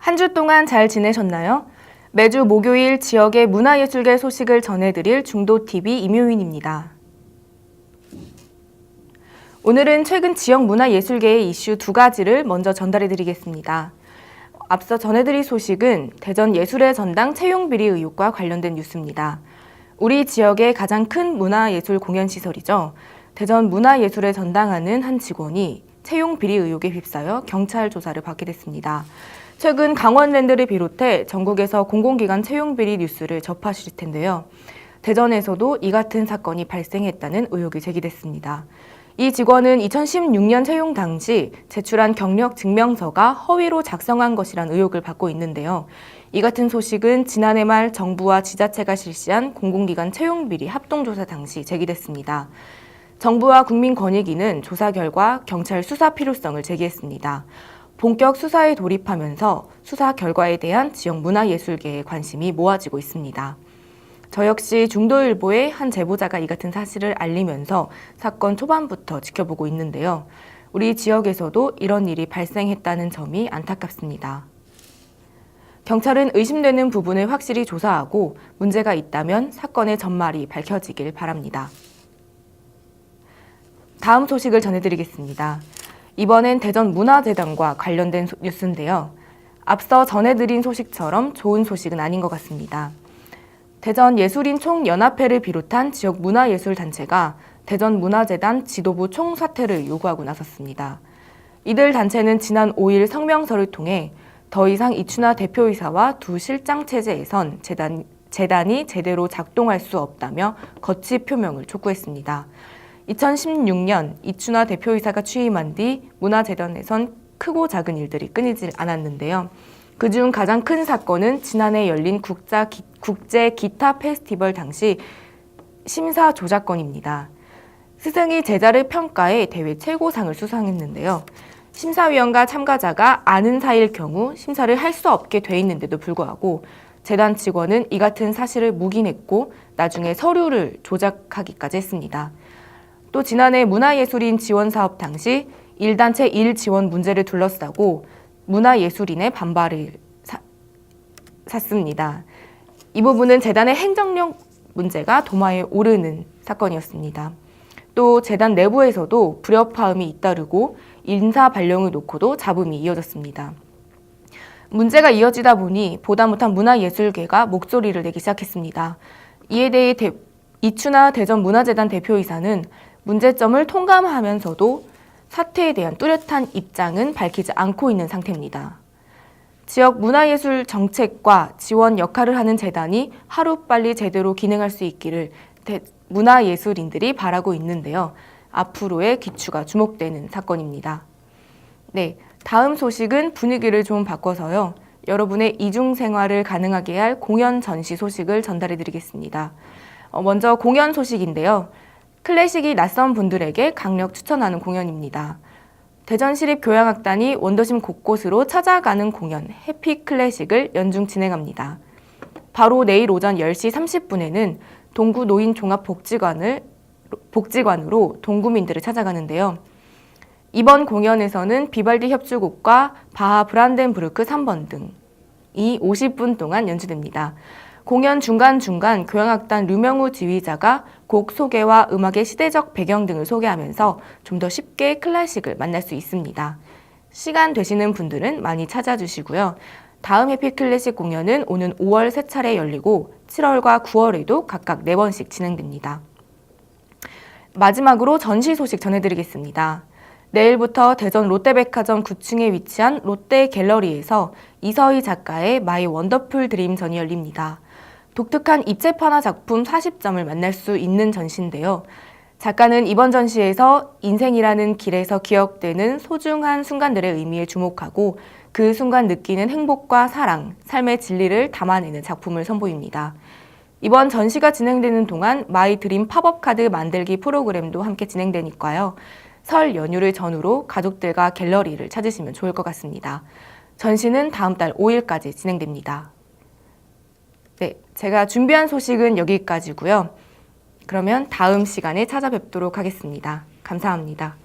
한 주 동안 잘 지내셨나요? 매주 목요일 지역의 문화예술계 소식을 전해드릴 중도TV 임효인입니다. 오늘은 최근 지역 문화예술계의 이슈 두 가지를 먼저 전달해드리겠습니다. 앞서 전해드릴 소식은 대전 예술의 전당 채용 비리 의혹과 관련된 뉴스입니다. 우리 지역의 가장 큰 문화예술 공연 시설이죠. 대전 문화예술의 전당하는 한 직원이 채용 비리 의혹에 휩싸여 경찰 조사를 받게 됐습니다. 최근 강원랜드를 비롯해 전국에서 공공기관 채용 비리 뉴스를 접하실 텐데요. 대전에서도 이 같은 사건이 발생했다는 의혹이 제기됐습니다. 이 직원은 2016년 채용 당시 제출한 경력 증명서가 허위로 작성한 것이란 의혹을 받고 있는데요. 이 같은 소식은 지난해 말 정부와 지자체가 실시한 공공기관 채용 비리 합동조사 당시 제기됐습니다. 정부와 국민권익위는 조사 결과 경찰 수사 필요성을 제기했습니다. 본격 수사에 돌입하면서 수사 결과에 대한 지역 문화예술계의 관심이 모아지고 있습니다. 저 역시 중도일보의 한 제보자가 이 같은 사실을 알리면서 사건 초반부터 지켜보고 있는데요. 우리 지역에서도 이런 일이 발생했다는 점이 안타깝습니다. 경찰은 의심되는 부분을 확실히 조사하고 문제가 있다면 사건의 전말이 밝혀지길 바랍니다. 다음 소식을 전해드리겠습니다. 이번엔 대전 문화재단과 관련된 소- 뉴스인데요. 앞서 전해드린 소식처럼 좋은 소식은 아닌 것 같습니다. 대전 예술인 총연합회를 비롯한 지역 문화예술단체가 대전 문화재단 지도부 총사퇴를 요구하고 나섰습니다. 이들 단체는 지난 5일 성명서를 통해 더 이상 이춘하 대표이사와 두 실장 체제에선 재단, 재단이 제대로 작동할 수 없다며 거치 표명을 촉구했습니다. 2016년 이춘하 대표이사가 취임한 뒤 문화재단에선 크고 작은 일들이 끊이질 않았는데요. 그중 가장 큰 사건은 지난해 열린 국자, 기, 국제 기타 페스티벌 당시 심사 조작건입니다. 스승이 제자를 평가해 대회 최고상을 수상했는데요. 심사위원과 참가자가 아는 사이일 경우 심사를 할 수 없게 돼 있는데도 불구하고 재단 직원은 이 같은 사실을 묵인했고 나중에 서류를 조작하기까지 했습니다. 또 지난해 문화예술인 지원 사업 당시 일단체 일 지원 문제를 둘러싸고 문화예술인의 반발을 사, 샀습니다. 이 부분은 재단의 행정력 문제가 도마에 오르는 사건이었습니다. 또 재단 내부에서도 불협화음이 잇따르고 인사 발령을 놓고도 잡음이 이어졌습니다. 문제가 이어지다 보니 보다 못한 문화예술계가 목소리를 내기 시작했습니다. 이에 대해 대, 이춘하 대전 문화재단 대표이사는 문제점을 통감하면서도 사태에 대한 뚜렷한 입장은 밝히지 않고 있는 상태입니다. 지역 문화예술 정책과 지원 역할을 하는 재단이 하루빨리 제대로 기능할 수 있기를 대, 문화예술인들이 바라고 있는데요. 앞으로의 기추가 주목되는 사건입니다. 네, 다음 소식은 분위기를 좀 바꿔서요. 여러분의 이중 생활을 가능하게 할 공연 전시 소식을 전달해 드리겠습니다. 어, 먼저 공연 소식인데요. 클래식이 낯선 분들에게 강력 추천하는 공연입니다. 대전시립 교향악단이 원도심 곳곳으로 찾아가는 공연 해피 클래식을 연중 진행합니다. 바로 내일 오전 10시 30분에는 동구 노인 종합 복지관을 복지관으로 동구민들을 찾아가는데요. 이번 공연에서는 비발디 협주곡과 바하 브란덴부르크 3번 등이 50분 동안 연주됩니다. 공연 중간중간 교향악단 류명우 지휘자가 곡 소개와 음악의 시대적 배경 등을 소개하면서 좀 더 쉽게 클래식을 만날 수 있습니다. 시간 되시는 분들은 많이 찾아주시고요. 다음 해피 클래식 공연은 오는 5월 세 차례 열리고 7월과 9월에도 각각 4번씩 진행됩니다. 마지막으로 전시 소식 전해드리겠습니다. 내일부터 대전 롯데백화점 9층에 위치한 롯데 갤러리에서 이서희 작가의 마이 원더풀 드림전이 열립니다. 독특한 입체판화 작품 40점을 만날 수 있는 전시인데요. 작가는 이번 전시에서 인생이라는 길에서 기억되는 소중한 순간들의 의미에 주목하고 그 순간 느끼는 행복과 사랑, 삶의 진리를 담아내는 작품을 선보입니다. 이번 전시가 진행되는 동안 마이 드림 팝업 카드 만들기 프로그램도 함께 진행되니까요. 설 연휴를 전후로 가족들과 갤러리를 찾으시면 좋을 것 같습니다. 전시는 다음 달 5일까지 진행됩니다. 네, 제가 준비한 소식은 여기까지고요. 그러면 다음 시간에 찾아뵙도록 하겠습니다. 감사합니다.